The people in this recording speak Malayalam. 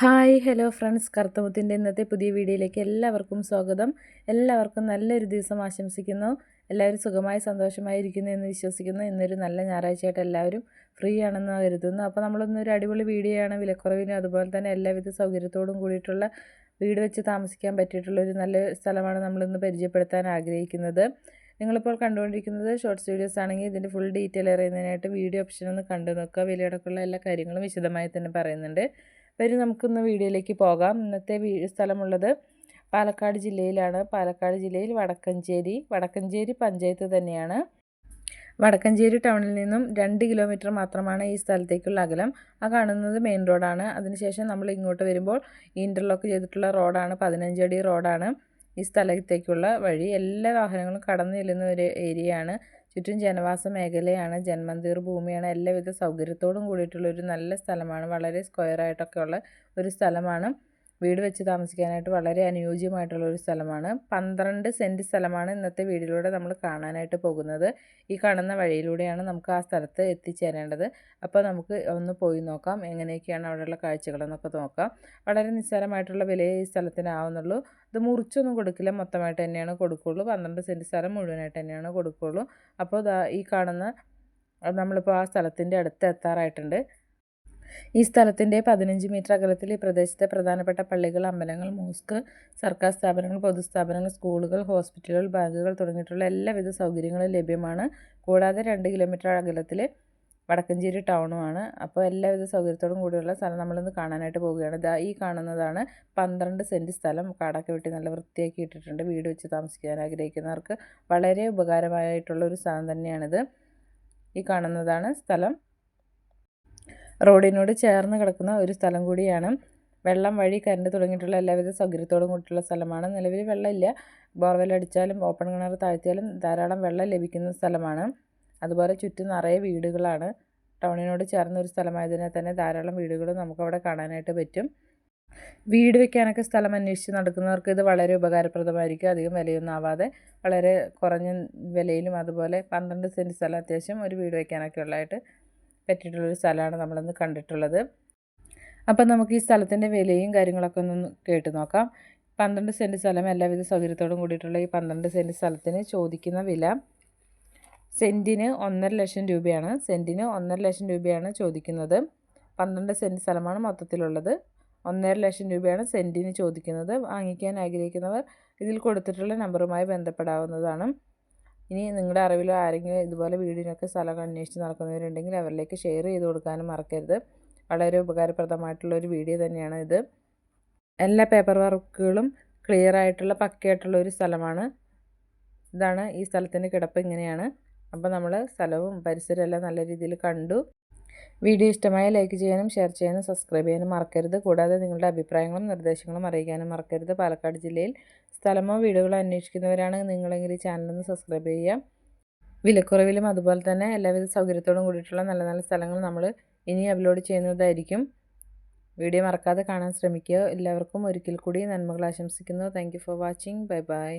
Hi hello friends. കറുത്തമുത്തിന്റെ ഇന്നത്തെ പുതിയ വീഡിയോയിലേക്ക് എല്ലാവർക്കും സ്വാഗതം. എല്ലാവർക്കും നല്ലൊരു ദിവസം ആശംസിക്കുന്നു. എല്ലാവരും സുഖമായി സന്തോഷമായി ഇരിക്കുന്നു എന്ന് വിശ്വസിക്കുന്നു. ഇന്നൊരു നല്ല ഞായറാഴ്ചയായിട്ട് എല്ലാവരും ഫ്രീ ആണെന്ന് കരുതുന്നു. അപ്പോൾ നമ്മളൊന്നൊരു അടിപൊളി വീഡിയോ ആണ് വിലക്കുറവിനും അതുപോലെ തന്നെ എല്ലാവിധ സൗകര്യത്തോടും കൂടിയിട്ടുള്ള വീട് വെച്ച് താമസിക്കാൻ പറ്റിയിട്ടുള്ള ഒരു നല്ല സ്ഥലമാണ് നമ്മളിന്ന് പരിചയപ്പെടുത്താൻ ആഗ്രഹിക്കുന്നത്. നിങ്ങളിപ്പോൾ കണ്ടുകൊണ്ടിരിക്കുന്നത് ഷോർട്സ് വീഡിയോസ് ആണെങ്കിൽ ഇതിന്റെ ഫുൾ ഡീറ്റെയിൽ അറിയുന്നതിനായിട്ട് വീഡിയോ ഓപ്ഷൻ ഒന്ന് കണ്ടു നോക്കുക വിലയടക്കമുള്ള എല്ലാ കാര്യങ്ങളും വിശദമായി തന്നെ പറയുന്നുണ്ട്. വരും നമുക്കിന്ന് വീഡിയോയിലേക്ക് പോകാം. ഇന്നത്തെ സ്ഥലമുള്ളത് പാലക്കാട് ജില്ലയിലാണ്. പാലക്കാട് ജില്ലയിൽ വടക്കഞ്ചേരി വടക്കഞ്ചേരി പഞ്ചായത്ത് തന്നെയാണ്. വടക്കഞ്ചേരി ടൗണിൽ നിന്നും രണ്ട് കിലോമീറ്റർ മാത്രമാണ് ഈ സ്ഥലത്തേക്കുള്ള അകലം. ആ കാണുന്നത് മെയിൻ റോഡാണ്. അതിനുശേഷം നമ്മൾ ഇങ്ങോട്ട് വരുമ്പോൾ ഇന്റർലോക്ക് ചെയ്തിട്ടുള്ള റോഡാണ്. പതിനഞ്ചടി റോഡാണ് ഈ സ്ഥലത്തേക്കുള്ള വഴി. എല്ലാ വാഹനങ്ങളും കടന്നു ചെല്ലുന്ന ഒരു ഏരിയയാണ്. ചുറ്റും ജനവാസ മേഖലയാണ് ജന്മന്തീർ ഭൂമിയാണ് എല്ലാവിധ സൗകര്യത്തോടും കൂടിയിട്ടുള്ള ഒരു നല്ല സ്ഥലമാണ്. വളരെ സ്ക്വയറായിട്ടൊക്കെ ഉള്ള ഒരു സ്ഥലമാണ്. വീട് വെച്ച് താമസിക്കാനായിട്ട് വളരെ അനുയോജ്യമായിട്ടുള്ള ഒരു സ്ഥലമാണ്. പന്ത്രണ്ട് സെന്റ് സ്ഥലമാണ് ഇന്നത്തെ വീടിലൂടെ നമ്മൾ കാണാനായിട്ട് പോകുന്നത്. ഈ കാണുന്ന വഴിയിലൂടെയാണ് നമുക്ക് ആ സ്ഥലത്ത് എത്തിച്ചേരേണ്ടത്. അപ്പോൾ നമുക്ക് ഒന്ന് പോയി നോക്കാം. എങ്ങനെയൊക്കെയാണ് അവിടെയുള്ള കാഴ്ചകളെന്നൊക്കെ നോക്കാം. വളരെ നിസ്സാരമായിട്ടുള്ള വിലയെ ഈ സ്ഥലത്തിനാവുന്നുള്ളൂ. ഇത് മുറിച്ചൊന്നും കൊടുക്കില്ല. മൊത്തമായിട്ട് തന്നെയാണ് കൊടുക്കുകയുള്ളൂ. പന്ത്രണ്ട് സെന്റ് സ്ഥലം മുഴുവനായിട്ട് തന്നെയാണ് കൊടുക്കുകയുള്ളൂ. അപ്പോൾ ഈ കാണുന്ന നമ്മളിപ്പോൾ ആ സ്ഥലത്തിന്റെ അടുത്ത് എത്താറായിട്ടുണ്ട്. ഈ സ്ഥലത്തിന്റെ പതിനഞ്ച് മീറ്റർ അകലത്തിൽ ഈ പ്രദേശത്തെ പ്രധാനപ്പെട്ട പള്ളികൾ അമ്പലങ്ങൾ മോസ്ക് സർക്കാർ സ്ഥാപനങ്ങൾ പൊതുസ്ഥാപനങ്ങൾ സ്കൂളുകൾ ഹോസ്പിറ്റലുകൾ ബാങ്കുകൾ തുടങ്ങിയിട്ടുള്ള എല്ലാവിധ സൗകര്യങ്ങളും ലഭ്യമാണ്. കൂടാതെ രണ്ട് കിലോമീറ്റർ അകലത്തിൽ വടക്കഞ്ചേരി ടൗണുമാണ്. അപ്പോൾ എല്ലാവിധ സൗകര്യത്തോടും കൂടിയുള്ള സ്ഥലം നമ്മളിന്ന് കാണാനായിട്ട് പോവുകയാണ്. ഇതാ ഈ കാണുന്നതാണ് പന്ത്രണ്ട് സെന്റ് സ്ഥലം. കാടൊക്കെ വെട്ടി നല്ല വൃത്തിയാക്കി ഇട്ടിട്ടുണ്ട്. വീട് വെച്ച് താമസിക്കാൻ ആഗ്രഹിക്കുന്നവർക്ക് വളരെ ഉപകാരമായിട്ടുള്ള ഒരു സ്ഥലം തന്നെയാണിത്. ഈ കാണുന്നതാണ് സ്ഥലം. റോഡിനോട് ചേർന്ന് കിടക്കുന്ന ഒരു സ്ഥലം കൂടിയാണ്. വെള്ളം വഴി കരണ്ട് തുടങ്ങിയിട്ടുള്ള എല്ലാവിധ സൗകര്യത്തോടും കൂടിയിട്ടുള്ള സ്ഥലമാണ്. നിലവിൽ വെള്ളമില്ല. ബോർവെൽ അടിച്ചാലും ഓപ്പൺ കിണർ താഴ്ത്തിയാലും ധാരാളം വെള്ളം ലഭിക്കുന്ന സ്ഥലമാണ്. അതുപോലെ ചുറ്റും നിറയെ വീടുകളാണ്. ടൗണിനോട് ചേർന്ന ഒരു സ്ഥലമായതിനാൽ തന്നെ ധാരാളം വീടുകൾ നമുക്കവിടെ കാണാനായിട്ട് പറ്റും. വീട് വെക്കാനൊക്കെ സ്ഥലം അന്വേഷിച്ച് നടക്കുന്നവർക്ക് ഇത് വളരെ ഉപകാരപ്രദമായിരിക്കും. അധികം വിലയൊന്നും ആവാതെ വളരെ കുറഞ്ഞ വിലയിലും അതുപോലെ പന്ത്രണ്ട് സെന്റ് സ്ഥലം അത്യാവശ്യം ഒരു വീട് വെക്കാനൊക്കെ ഉള്ളതായിട്ട് പറ്റിയിട്ടുള്ളൊരു സ്ഥലമാണ് നമ്മളിന്ന് കണ്ടിട്ടുള്ളത്. അപ്പം നമുക്ക് ഈ സ്ഥലത്തിന്റെ വിലയും കാര്യങ്ങളൊക്കെ ഒന്ന് കേട്ട് നോക്കാം. പന്ത്രണ്ട് സെന്റ് സ്ഥലം എല്ലാവിധ സൗകര്യത്തോടും കൂടിയിട്ടുള്ള ഈ പന്ത്രണ്ട് സെന്റ് സ്ഥലത്തിന് ചോദിക്കുന്ന വില സെന്റിന് ഒന്നര ലക്ഷം രൂപയാണ്. സെന്റിന് ഒന്നര ലക്ഷം രൂപയാണ് ചോദിക്കുന്നത്. പന്ത്രണ്ട് സെന്റ് സ്ഥലമാണ് മൊത്തത്തിലുള്ളത്. ഒന്നര ലക്ഷം രൂപയാണ് സെന്റിന് ചോദിക്കുന്നത്. വാങ്ങിക്കാൻ ആഗ്രഹിക്കുന്നവർ ഇതിൽ കൊടുത്തിട്ടുള്ള നമ്പറുമായി ബന്ധപ്പെടാവുന്നതാണ്. ഇനി നിങ്ങളുടെ അറിവിലോ ആരെങ്കിലും ഇതുപോലെ വീടിനൊക്കെ സ്ഥലം അന്വേഷിച്ച് നടക്കുന്നവരുണ്ടെങ്കിൽ അവരിലേക്ക് ഷെയർ ചെയ്ത് കൊടുക്കാനും മറക്കരുത്. വളരെ ഉപകാരപ്രദമായിട്ടുള്ള ഒരു വീഡിയോ തന്നെയാണ് ഇത്. എല്ലാ പേപ്പർ വർക്കുകളും ക്ലിയർ ആയിട്ടുള്ള പക്കയായിട്ടുള്ള ഒരു സ്ഥലമാണ്. ഇതാണ് ഈ സ്ഥലത്തിന്റെ കിടപ്പ് ഇങ്ങനെയാണ്. അപ്പോൾ നമ്മൾ സ്ഥലവും പരിസരവും എല്ലാം നല്ല രീതിയിൽ കണ്ടു. വീഡിയോ ഇഷ്ടമായ ലൈക്ക് ചെയ്യാനും ഷെയർ ചെയ്യാനും സബ്സ്ക്രൈബ് ചെയ്യാനും മറക്കരുത്. കൂടാതെ നിങ്ങളുടെ അഭിപ്രായങ്ങളും നിർദ്ദേശങ്ങളും അറിയിക്കാനും മറക്കരുത്. പാലക്കാട് ജില്ലയിൽ സ്ഥലമോ വീടുകളോ അന്വേഷിക്കുന്നവരാണ് നിങ്ങളെങ്കിൽ ഈ ചാനലൊന്ന് സബ്സ്ക്രൈബ് ചെയ്യാം വിലക്കുറവിലും അതുപോലെ തന്നെ എല്ലാവിധ സൗകര്യത്തോടും കൂടിയിട്ടുള്ള നല്ല നല്ല സ്ഥലങ്ങൾ നമ്മൾ ഇനി അപ്ലോഡ് ചെയ്യുന്നതായിരിക്കും. വീഡിയോ മറക്കാതെ കാണാൻ ശ്രമിക്കുക. എല്ലാവർക്കും ഒരിക്കൽ കൂടി നന്മകൾ ആശംസിക്കുന്നു. Thank for watching bye bye